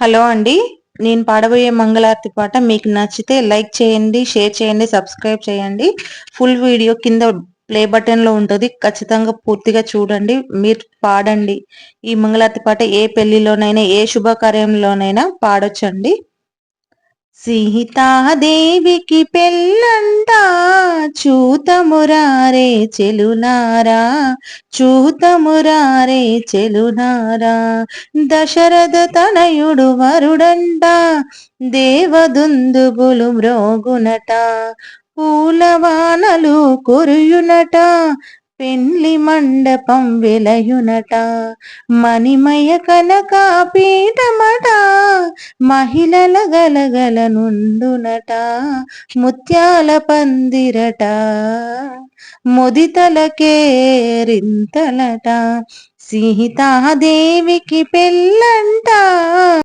Hello అండి. నేను పాడబోయే మంగళారతి పాట మీకు నచ్చితే లైక్ చేయండి షేర్ చేయండి సబ్స్క్రైబ్ చేయండి. ఫుల్ వీడియో కింద ప్లే బటన్లో ఉంటుంది. ఖచ్చితంగా పూర్తిగా చూడండి. మీరు పాడండి. ఈ మంగళారతి పాట ఏ పెళ్ళిలోనైనా ఏ శుభకార్యంలోనైనా పాడొచ్చండి. సీతాదేవికి పెళ్ళం చూతమురారే చెలునారా చూతమురారే చెలునారా దశరథ తనయుడు వరుడంట దేవదుందుబులు మ్రోగునట పూలవానలు కురుయునట పెండ్లి మండపం వెలయునట మణిమయ కనక పీఠమట మహిళల గలగల నుండునట ముత్యాల పందిరట ముదితలకేరింతలట సీతాదేవికి పెళ్ళంట.